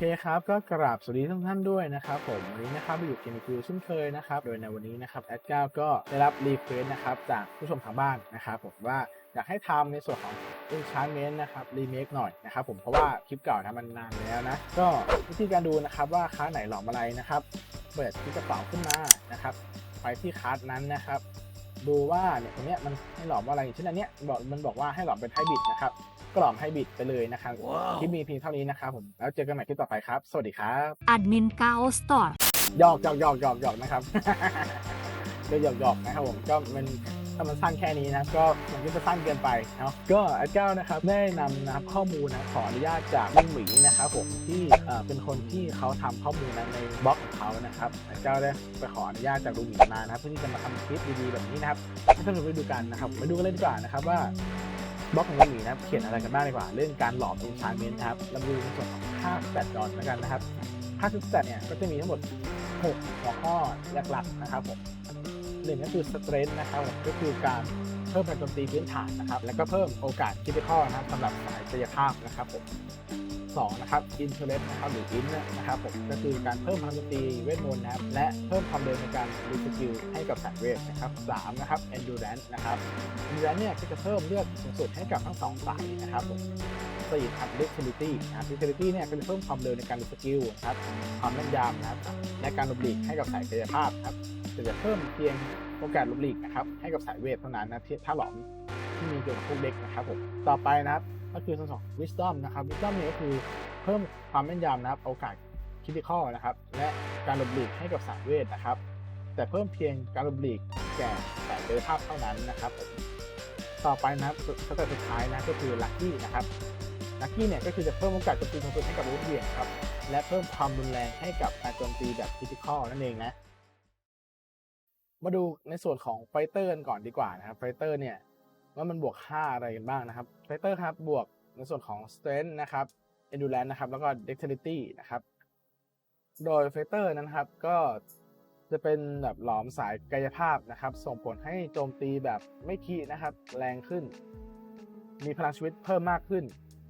โอเคครับก็กราบสวัสดีทุกท่านด้วยนะครับผมวันนี้นะครับมาอยู่เกมคิวเช่นเคยนะครับโดยในวันนี้นะครับแอดก้าก็ได้รับรีเควสนะครับจากผู้ชมทางบ้านนะครับผมว่าอยากให้ทำในส่วนของ Enchantment นะครับรีเมคหน่อยนะครับผมเพราะว่าคลิปเก่านะมันนานแล้วนะก็วิธีการดูนะครับว่าค้าไหนหลอมอะไรนะครับเปิดที่กระเป๋าขึ้นมานะครับไปที่คาร์ดนั้นนะครับดูว่าเนี่ยตรงเนี้ยมันให้หลอมอะไรอย่างเช่นอันเนี้ยบอกมันบอกว่าให้หลอมเป็นไฮบริดนะครับ ก็หลอมไฮบริดไปเลยนะครับคลิปมีเพียงเท่านี้นะครับผมแล้วเจอกันใหม่คลิปต่อไปครับ สวัสดีครับแอดมินเก้าสตอร์หยอกหยอกหยอกหยอกหยอกนะครับเดี๋ยวหยอกหยอกนะครับผมก็มันถ้ามันสั้นแค่นี้นะครับก็มันก็จะสั้นเกินไปเนาะก็อาเจ้านะครับได้นำนะครับข้อมูลนะขออนุญาตจากลุงหมีนะครับผมที่เอ่อเป็นคนที่เขาทำข้อมูลนะในบล็อกของเขานะครับอาเจ้าได้ไปขออนุญาตจากลุงหมีมานะครับเพื่อที่จะมาทำคลิปดีๆแบบนี้นะครับให้ท่านผู้ชมได้ดูกันนะครับมาดูกันเลยดีกว่านะครับว่า บล็อกของลุงหมีนะครับเขียนอะไรกันบ้างดีกว่า เรื่องการหลอมอินสารเมนครับเราดูในส่วนของค่าสแตทก่อนแล้วกันนะครับค่าสแตทเนี่ยก็จะมีทั้งหมด 6 หัวข้อหลักๆนะครับผมหนึ่งก็คือสเตรนท์นะครับผมก็คือการเพิ่มแรงโจมตีพื้นฐานนะครับ แล้วก็เพิ่มโอกาสคิดข้อนะครับสำหรับสายกายภาพนะครับผม สองนะครับ intellect นะครับ หรือ int นะครับผมก็คือการเพิ่มพลังโจมตีเวทมนต์นะครับ และเพิ่มความเร็วในการรีสกิลให้กับสายเวทนะครับสามนะครับ endurance นะครับมีแล้วเนี่ยก็จะเพิ่มเลือดสูงสุดให้กับทั้งสองฝ่ายนะครับผมสี่ครับ dexterity นะครับ dexterity เนี่ยก็จะเพิ่มความเร็วในการดูสกิลนะครับ ความแม่นยำนะครับ และการหลบหลีกให้กับสายกายภาพครับแต่จะเพิ่มเพียงโอกาสหลบหลีกนะครับให้กับสายเวทเท่านั้นนะที่ถ้าหลอมที่มีเกี่ยวกับพวกเด็กนะครับผมต่อไปนะครับ ก็คือส่วนของ wisdom นะครับ wisdom เนี่ยก็คือเพิ่มความแม่นยำนะครับ โอกาส critical นะครับ และการหลบหลีกให้กับสายเวทนะครับ แต่เพิ่มเพียงการหลบหลีกแก่สายกายภาพเท่านั้นนะครับต่อไปนะครับสเต็ปสุดท้ายนะก็คือลัคกี้นะครับลัคกี้เนี่ยก็คือจะเพิ่มโอกาสโจมตีสูงสุดให้กับลูกเบียงครับและเพิ่มความรุนแรงให้กับการโจมตีแบบคริติคอลนั่นเองนะมาดูในส่วนของไฟเตอร์กันก่อนดีกว่านะครับไฟเตอร์เนี่ย ว่ามันบวกค่าอะไรกันบ้างนะครับไฟเตอร์ครับบวกในส่วนของ strength นะครับ endurance นะครับ แล้วก็ dexterity นะครับ โดยไฟเตอร์นั้นนะครับก็จะเป็นแบบหลอมสายกายภาพนะครับ ส่งผลให้โจมตีแบบไม่คีนะครับ แรงขึ้น มีพลังชีวิตเพิ่มมากขึ้น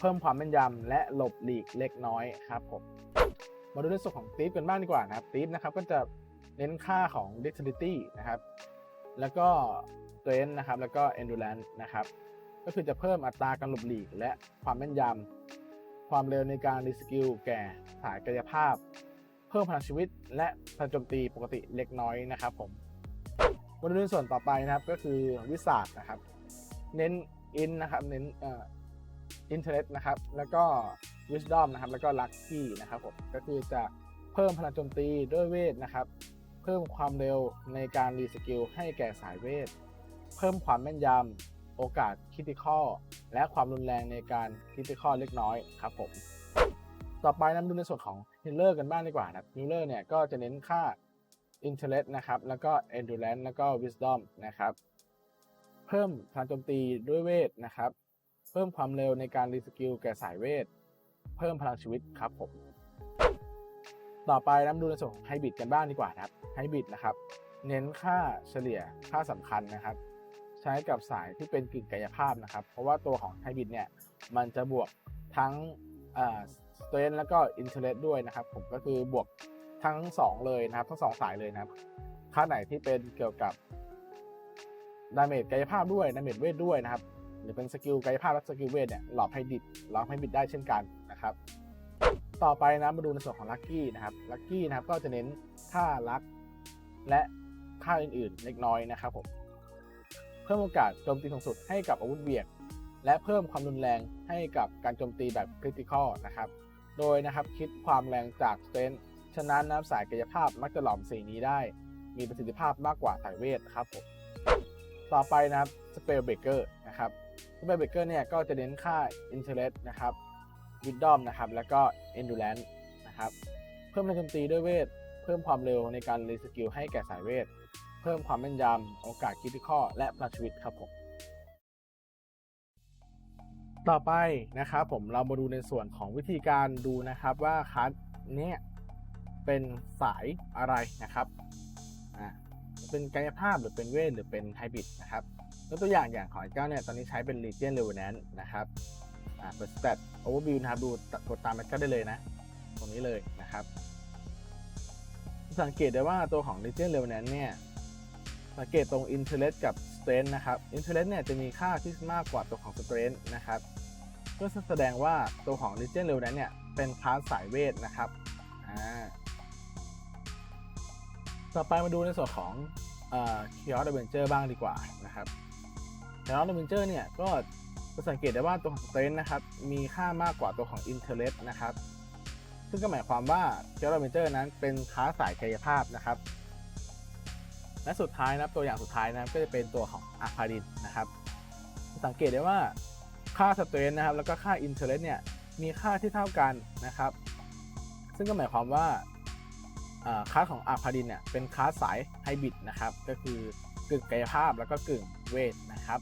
เพิ่มความแม่นยำและหลบหลีกเล็กน้อยครับผมมาดูในส่วนของตีฟกันบ้างดีกว่านะครับตีฟนะครับก็จะเน้นค่าของ dexterity นะครับ แล้วก็ strength นะครับแล้วก็ endurance นะครับก็คือจะเพิ่มอัตราการหลบหลีก และความแม่นยำความเร็วในการรีสกิลแก่สายกายภาพ เพิ่มพลังชีวิต และพลังโจมตีปกติเล็กน้อยนะครับผมมาดูในส่วนต่อไปนะครับก็คือวิสาสนะครับ เน้นอินนะครับเน้นเอ่ออินเทอร์เน็ตนะครับ แล้วก็ wisdom นะครับ แล้วก็ lucky นะครับผมก็คือจะเพิ่มพลังโจมตีด้วยเวทนะครับ เพิ่มความเร็วในการรีสกิลให้แก่สายเวท เพิ่มความแม่นยำ โอกาสคริติคอลและความรุนแรงในการคริติคอลเล็กน้อยครับผม ต่อไปนำดูในส่วนของฮิลเลอร์กันบ้างดีกว่านะฮิลเลอร์เนี่ยก็จะเน้นค่า intellect นะครับ แล้วก็ endurance แล้วก็ wisdom นะครับ เพิ่มพลังโจมตีด้วยเวทนะครับ เพิ่มความเร็วในการรีสกิลแก่สายเวท เพิ่มพลังชีวิตครับผม ต่อไปนำดูในส่วนของไฮบริดกันบ้างดีกว่านะครับ ไฮบริดนะครับ เน้นค่าเฉลี่ยค่าสำคัญนะครับ ใช้กับสายที่เป็นกึ่งกายภาพนะครับ เพราะว่าตัวของไฮบริดเนี่ยมันจะบวกทั้งสเตรนแล้วก็อินเทอร์เน็ตด้วยนะครับ ผมก็คือบวกทั้ง 2 เลยนะครับ ทั้ง 2 สายเลยนะครับ ค่าไหนที่เป็นเกี่ยวกับดาเมจกายภาพด้วยดาเมจเวทด้วยนะครับ หรือเป็นสกิลกายภาพและสกิลเวทเนี่ยหลอกให้ดิดหลอกให้บิดได้เช่นกันนะครับ ต่อไปนะมาดูในส่วนของลัคกี้นะครับลัคกี้นะครับก็จะเน้นค่าลักและค่าอื่นๆ เล็กน้อยนะครับผม พิ่มโอกาสโจมตีสูงสุดให้กับอาวุธเบียด และเพิ่มความรุนแรงให้กับการโจมตีแบบคริติคอลนะครับ โดยนะครับคิดความแรงจากสเตนฉะนั้นนะสายกายภาพมักจะหลอมสีนี้ได้ มีประสิทธิภาพมากกว่าสายเวทครับผมต่อไปนะครับสเปลเบเกอร์นะครับสเปลเบเกอร์เนี่ยก็จะเน้นค่า intellect นะครับวิดดอมนะครับแล้วก็ endurance นะครับเพิ่มแรงโจมตีด้วยเวท เพิ่มความเร็วในการรีสกิลให้แก่สายเวท เพิ่มความแม่นยำโอกาสคริติคอและพลังชีวิตครับผมต่อไปนะครับผมเรามาดูในส่วนของวิธีการดูนะครับว่าคัสเนี่ยเป็นสายอะไรนะครับอ่าเป็นกายภาพหรือเป็นเวทหรือเป็นไฮบริดนะครับยกตัวอย่างอย่างของไอ้เจ้าเนี่ยตอนนี้ใช้เป็น Legion Revenant นะครับอ่าเปิด Stat Overview นะครับดูกดตามมันก็ได้เลยนะ ตรงนี้เลยนะครับ สังเกตได้ว่าตัวของ Legion Revenant เนี่ย สังเกตตรง Intellect กับ Strength นะครับ Intellect เนี่ยจะมีค่าที่มากกว่าตัวของ Strength นะครับก็แสดงว่าตัวของ Legion Revenant เนี่ยเป็นคลาสสายเวทนะครับต่อไปมาดูในส่วนของเอ่อ Chaos Avenger บ้างดีกว่านะครับ Chaos Avenger เนี่ยก็จะสังเกตได้ว่าตัวของ Strength นะครับมีค่ามากกว่าตัวของ Intellect นะครับซึ่งก็หมายความว่า Chaos Avenger นั้นเป็นคลาสสายกายภาพนะครับ และสุดท้ายนะครับตัวอย่างสุดท้ายนะครับก็จะเป็นตัวของอาคาดินนะครับ สังเกตได้ว่าค่าสเตรนนะครับแล้วก็ค่าอินเทอร์เน็ตเนี่ยมีค่าที่เท่ากันนะครับ ซึ่งก็หมายความว่าอ่าค่าของอาคาดินเนี่ยเป็นค่าสายไฮบริดนะครับก็คือกึ่งกายภาพแล้วก็กึ่งเวทนะครับ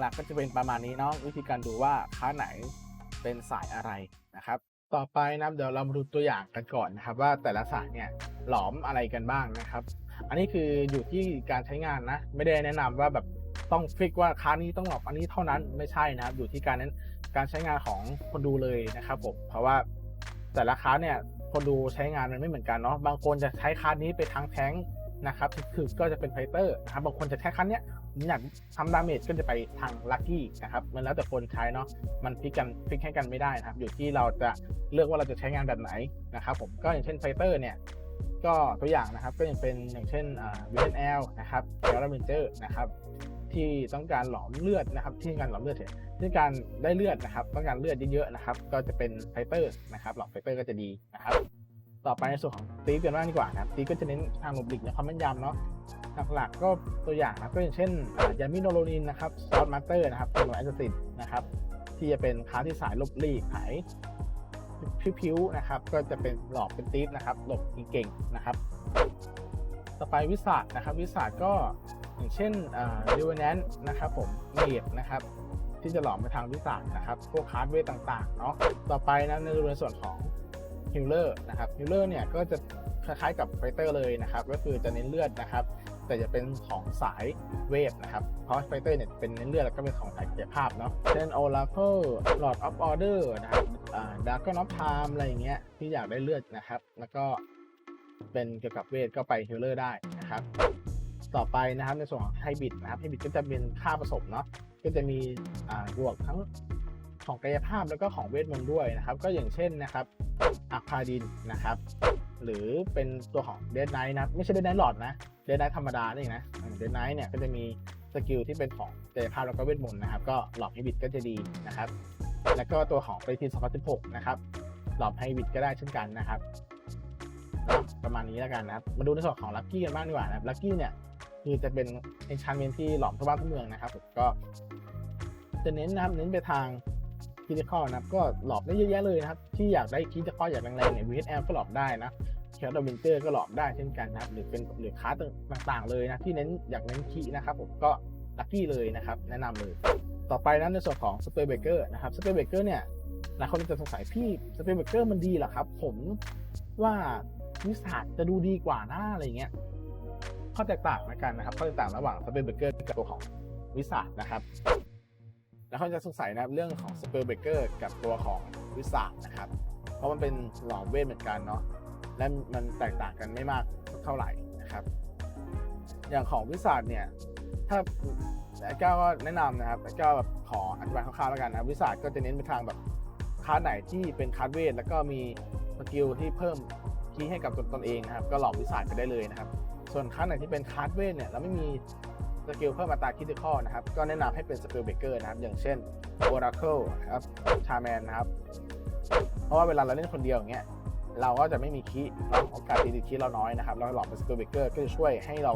หลักๆก็จะเป็นประมาณนี้เนาะวิธีการดูว่าค่าไหนเป็นสายอะไรนะครับต่อไปนะครับเดี๋ยวเรามาดูตัวอย่างกันก่อนนะครับ ว่าแต่ละสายเนี่ยหลอมอะไรกันบ้างนะครับ อันนี้คืออยู่ที่การใช้งานนะ ไม่ได้แนะนำว่าแบบต้องฟิกว่าค้านี้ต้องหลอกอันนี้เท่านั้นไม่ใช่นะครับ อยู่ที่การนั้นการใช้งานของคนดูเลยนะครับผมเพราะว่าแต่ละค้าเนี่ยคนดูใช้งานมันไม่เหมือนกันเนาะบางคนจะใช้ค้านี้ไปทางแท้งนะครับคือก็จะเป็นไฟเตอร์นะครับบางคนจะใช้ค้าเนี้ยอยากทำดาเมจก็จะไปทางลัคกี้นะครับมันแล้วแต่คนใช้เนาะมันฟิกกันฟิกให้กันไม่ได้นะครับ อยู่ที่เราจะเลือกว่าเราจะใช้งานแบบไหนนะครับผมก็อย่างเช่นไฟเตอร์เนี่ย ก็ตัวอย่างนะครับก็ยังเป็นอย่างเช่นวีเอ็นแอลนะครับเอลเมนเจอร์นะครับ ที่ต้องการหลอมเลือดนะครับ ที่งการหลอมเลือดเฉยที่การได้เลือดนะครับ ต้องการเลือดเยอะๆนะครับ ก็จะเป็นไฟเตอร์นะครับ หลอมไฟเตอร์ก็จะดีนะครับ ต่อไปในส่วนของตีกันบ้างดีกว่านะครับตีก็จะเน้นทางหลบหลีกในความแม่นยำเนาะหลักๆก็ตัวอย่างนะก็อย่างเช่นยามิโนโรนินนะครับซอสมาสเตอร์นะครับตัวแอสซิสนะครับที่จะเป็นค้าที่สายลบหลีกหาย พิ้วๆนะครับก็จะเป็นหลอกเป็นตีฟนะครับหลบเก่งๆนะครับ ต่อไปวิสาดนะครับวิสาดก็อย่างเช่นดิวแนนนะครับผมเมดนะครับที่จะหลอมไปทางวิสาดนะครับพวกคาร์ดเวทต่างๆเนาะต่อไปนะในในส่วนของฮิลเลอร์นะครับฮิลเลอร์เนี่ยก็จะคล้ายๆกับไฟเตอร์เลยนะครับก็คือจะเน้นเลือดนะครับแต่จะเป็นของสายเวทนะครับ เพราะไฟเตอร์เนี่ยเป็นเน้นเลือดแล้วก็เป็นของสายกายภาพเนาะเช่น Oracle Lord of Order นะครับ ดาร์กอนอฟไทม์อะไรอย่างเงี้ยที่อยากได้เลือดนะครับ แล้วก็เป็นเกี่ยวกับเวทก็ไปฮิลเลอร์ได้นะครับ ต่อไปนะครับในส่วนของไฮบิดนะครับไฮบิดก็จะเป็นค่าผสมเนาะก็จะมีอ่าบวกทั้งของกายภาพแล้วก็ของเวทมนต์ด้วยนะครับ ก็อย่างเช่นนะครับอาคาดินนะครับ หรือเป็นตัวของเดนไนท์นะไม่ใช่เดนไนท์หลอดนะเดนไนท์ธรรมดานี่นะเดนไนท์เนี่ยก็จะมีสกิลที่เป็นของกายภาพแล้วก็เวทมนต์นะครับ ก็หลอกไฮบิดก็จะดีนะครับ แล้วก็ตัวของปฏิทิน2016 นะครับหลอมไฮบริดก็ได้เช่นกันนะครับ ประมาณนี้แล้วกันนะครับ มาดูในส่วนของลัคกี้กันบ้างดีกว่านะครับลัคกี้เนี่ยคือจะเป็นเอนชานเมนที่หลอมทั่วบ้านทั่วเมืองนะครับผมก็จะเน้นนะครับเน้นไปทางคิดคอนะครับก็หลอมได้เยอะแยะเลยนะครับที่อยากได้คิดคออยางแรงๆเนี่ย VSL ก็หลอมได้นะแคลดอวินเจอร์ก็หลอมได้เช่นกันนะครับหรือเป็นหรือคาร์ต่างๆเลยนะที่เน้นอยากเน้นคีนะครับผมก็ลัคกี้เลยนะครับ แนะนำเลย ต่อไปนะในส่วนของสเปรย์เบเกอร์นะครับสเปรย์เบเกอร์เนี่ยหลายคนจะสงสัยพี่สเปรย์เบเกอร์มันดีเหรอครับ ผมว่าวิสาจะดูดีกว่าหน้าอะไรเงี้ยข้อแตกต่างนะกันนะครับข้อแตกต่างระหว่างสเปรย์เบเกอร์กับตัวของวิสานะครับแล้วเขาจะสงสัยนะเรื่องของสเปรย์เบเกอร์กับตัวของวิสานะครับ เพราะมันเป็นหลอมเวทเหมือนกันเนาะและมันแตกต่างกันไม่มากเท่าไหร่นะครับ อย่างของวิสาเนี่ยถ้า ไอ้เก้าก็แนะนำนะครับไอ้เก้าแบบขออธิบายคร่าวๆแล้วกันนะวิสาก็จะเน้นไปทางแบบคาร์ดไหนที่เป็นคาร์ดเวทแล้วก็มีสกิลที่เพิ่มคีย์ให้กับตนตนเองนะครับ ก็หลอกวิสาไปได้เลยนะครับ ส่วนคาร์ดไหนที่เป็นคาร์ดเวทเนี่ยแล้วไม่มีสกิลเพิ่มอัตราคิดคอนะครับ ก็แนะนำให้เป็นสเปลเบเกอร์นะครับ อย่างเช่น Oracle นะครับชาแมนนะครับ เพราะว่าเวลาเราเล่นคนเดียวอย่างเงี้ยเราก็จะไม่มีคีย์เนาะโอกาสตีติดคีย์เราน้อยนะครับ เราหลอกเป็นสเปลเบเกอร์ก็จะช่วยให้เรา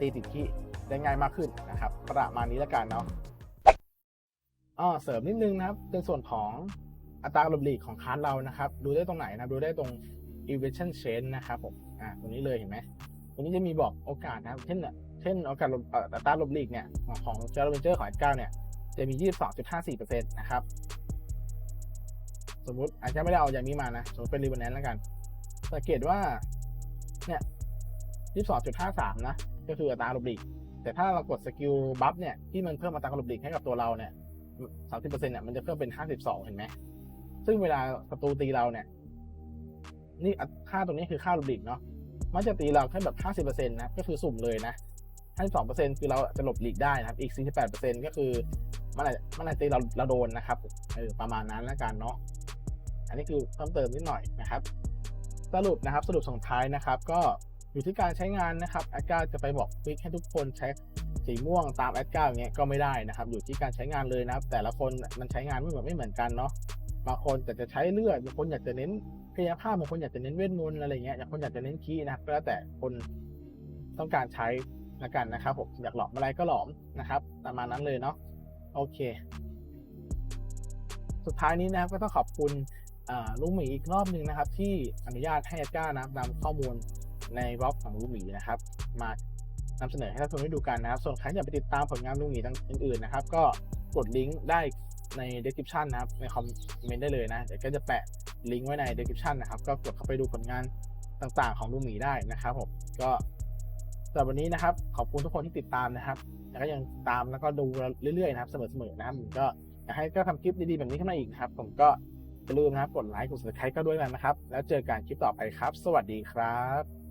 ตีติดคีย์ ได้ง่ายมากขึ้นนะครับ ประมาณนี้แล้วกันเนาะอ๋อเสริมนิดนึงนะครับในส่วนของอัตราลบหลีกของคาร์ดเรานะครับ ดูได้ตรงไหนนะดูได้ตรง elevation change นะครับผมอ่าตรงนี้เลยเห็นไหมตรงนี้จะมีบอกโอกาสนะครับ เช่นเช่นโอกาสลบอัตราลบหลีกเนี่ยของเจอร์เวนเจอร์ของ9เนี่ยจะมี 22.54%นะครับ สมมติอาจจะไม่ได้เอาอย่างนี้มานะ สมมติเป็นรีเวนแนนแล้วกัน สังเกตว่า เนี่ย 22.53 นะ ก็คืออัตราลบหลีก แต่ถ้าเรากดสกิลบัฟเนี่ยที่มันเพิ่มอัตราการหลบหลีกให้กับตัวเราเนี่ย30%เนี่ยมันจะเพิ่มเป็น52เห็นไหมซึ่งเวลาศัตรูตีเราเนี่ย นี่ค่าตรงนี้คือค่าหลูบิกเนาะมันจะตีเราแค่แบบห้าสิบเปอร์เซ็นต์นะก็คือสุ่มเลยนะห้าสิบสองเปอร์เซ็นต์คือเราจะหลบหลีกได้นะครับ อีกสี่สิบแปดเปอร์เซ็นต์ก็คือมันอาจมันอาจจะตีเราเราโดนนะครับเออประมาณนั้นแล้วกันเนาะอันนี้คือเพิ่มเติมนิดหน่อยนะครับ สรุปนะครับ สรุปส่งท้ายนะครับ ก็ อยู่ที่การใช้งานนะครับแอดก้าจะไปบอกฟิกให้ทุกคนใช้สีม่วงตามแอดก้าอย่างเงี้ยก็ไม่ได้นะครับ อยู่ที่การใช้งานเลยนะครับ แต่ละคนมันใช้งานไม่เหมือนไม่เหมือนกันเนาะบางคนแต่จะใช้เลือดบางคนอยากจะเน้นพยาภาพบางคนอยากจะเน้นเวทมนต์อะไรเงี้ยบางคนอยากจะเน้นคีย์นะครับก็แล้วแต่คนต้องการใช้ละกันนะครับผมอยากหลอมอะไรก็หลอมนะครับประมาณนั้นเลยเนาะโอเค สุดท้ายนี้นะครับก็ต้องขอบคุณลูกหมีอีกรอบหนึ่งนะครับ ที่อนุญาตให้แอดก้านะนำข้อมูล ในบล็อกของลูกหมีนะครับ มานำเสนอให้ท่านผู้ชมได้ดูกันนะครับ ส่วนใครอยากไปติดตามผลงานลูกหมีต่างอื่นๆนะครับ ก็กดลิงก์ได้ใน description นะครับ ในคอมเมนต์ได้เลยนะ เดี๋ยวก็จะแปะลิงก์ไว้ใน description นะครับ ก็กดเข้าไปดูผลงานต่างๆ ของลูกหมีได้นะครับผมก็สำหรับวันนี้นะครับ ขอบคุณทุกคนที่ติดตามนะครับแล้วก็ยังตามแล้วก็ดูเรื่อยๆนะครับเสมอๆนะครับผมก็อยากให้ก็ทำคลิปดีๆแบบนี้ขึ้นมาอีกนะครับ ผมก็อย่าลืมนะครับกดไลค์กด subscribe ก็ด้วยกันนะครับ แล้วเจอกันคลิปต่อไปครับ สวัสดีครับ